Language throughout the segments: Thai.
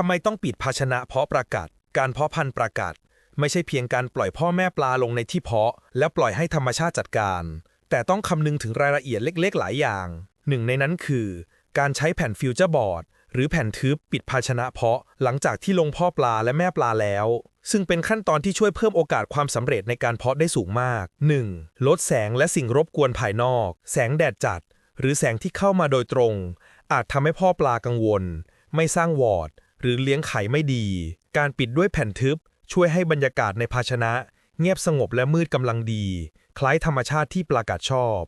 ทำไมต้องปิดภาชนะเพาะประกาศ การเพาะพันธุ์ประกาศ ไม่ใช่เพียงการปล่อยพ่อแม่ปลาลงในที่เพาะ แล้วปล่อยให้ธรรมชาติจัดการ แต่ต้องคำนึงถึงรายละเอียดเล็ก ๆ หลายอย่าง หนึ่งในนั้นคือ การใช้แผ่นฟิวเจอร์บอร์ดหรือแผ่นทึบปิดภาชนะเพาะ หลังจากที่ลงพ่อปลาและแม่ปลาแล้ว ซึ่งเป็นขั้นตอนที่ช่วยเพิ่มโอกาสความสำเร็จในการเพาะได้สูงมาก 1. ลดแสงและสิ่งรบกวนภายนอก แสงแดดจัด หรือแสงที่เข้ามาโดยตรง อาจทำให้พ่อปลากังวล ไม่สร้างวอร์ด หรือเลี้ยงไข่ไม่ดี การปิดด้วยแผ่นทึบ ช่วยให้บรรยากาศในภาชนะ เงียบสงบและมืดกำลังดี คล้ายธรรมชาติที่ปลากาศชอบ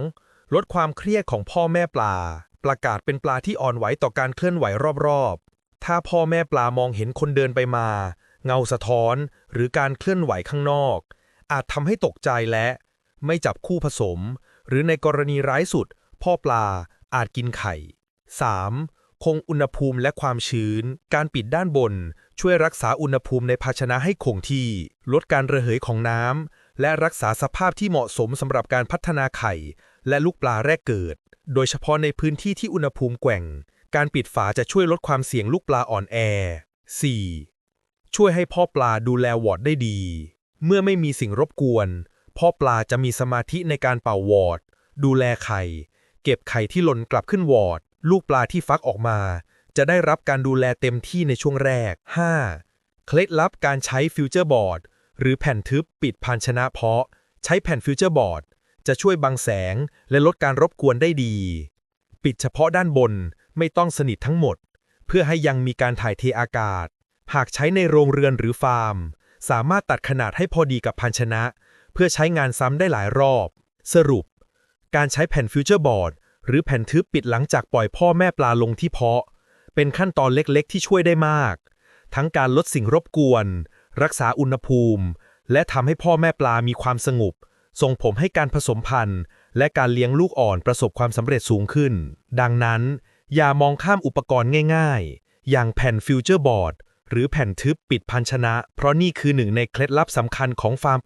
2. ลดความเครียดของพ่อแม่ปลา ปลากาศเป็นปลาที่อ่อนไหวต่อการเคลื่อนไหวรอบๆ ถ้าพ่อแม่ปลามองเห็นคนเดินไปมา เงาสะท้อน หรือการเคลื่อนไหวข้างนอก อาจทำให้ตกใจและ ไม่จับคู่ผสม หรือในกรณีร้ายสุด พ่อปลาอาจกินไข่ 3. คงอุณหภูมิและความชื้น การปิดด้านบน ช่วยรักษาอุณหภูมิในภาชนะให้คงที่ ลดการระเหยของน้ำ และรักษาสภาพที่เหมาะสมสำหรับการพัฒนาไข่ และลูกปลาแรกเกิด โดยเฉพาะในพื้นที่ที่อุณหภูมิแกว่ง การปิดฝาจะช่วยลดความเสี่ยงลูกปลาอ่อนแอ 4. ช่วยให้พ่อปลาดูแลวอร์ดได้ดี เมื่อไม่มีสิ่งรบกวน พ่อปลาจะมีสมาธิในการเป่าวอร์ดดูแลไข่ เก็บไข่ที่หล่นกลับขึ้นวอร์ด ลูกปลาที่ฟักออกมา จะได้รับการดูแลเต็มที่ในช่วงแรก 5. เคล็ดลับการใช้ฟิวเจอร์บอร์ดหรือแผ่นทึบปิดภาชนะเพาะ ใช้แผ่นฟิวเจอร์บอร์ดจะช่วยบังแสงและลดการรบกวนได้ดี ปิดเฉพาะด้านบนไม่ต้องสนิททั้งหมด เพื่อให้ยังมีการถ่ายเทอากาศ หากใช้ในโรงเรือนหรือฟาร์ม สามารถตัดขนาดให้พอดีกับภาชนะ เพื่อใช้งานซ้ำได้หลายรอบ สรุป การใช้แผ่นฟิวเจอร์บอร์ด หรือแผ่นทึบปิดหลังจากปล่อยพ่อแม่ปลาลงที่เพาะ เป็นขั้นตอนเล็กๆ ที่ช่วยได้มาก ทั้งการลดสิ่งรบกวน รักษาอุณหภูมิ และทำให้พ่อแม่ปลามีความสงบ ส่งผมให้การผสมพันธุ์ และการเลี้ยงลูกอ่อนประสบความสำเร็จสูงขึ้น ดังนั้น อย่ามองข้ามอุปกรณ์ง่าย ๆ อย่างแผ่นฟิวเจอร์บอร์ดหรือแผ่นทึบปิดภาชนะ เพราะนี่คือหนึ่งในเคล็ดลับสำคัญของฟาร์ม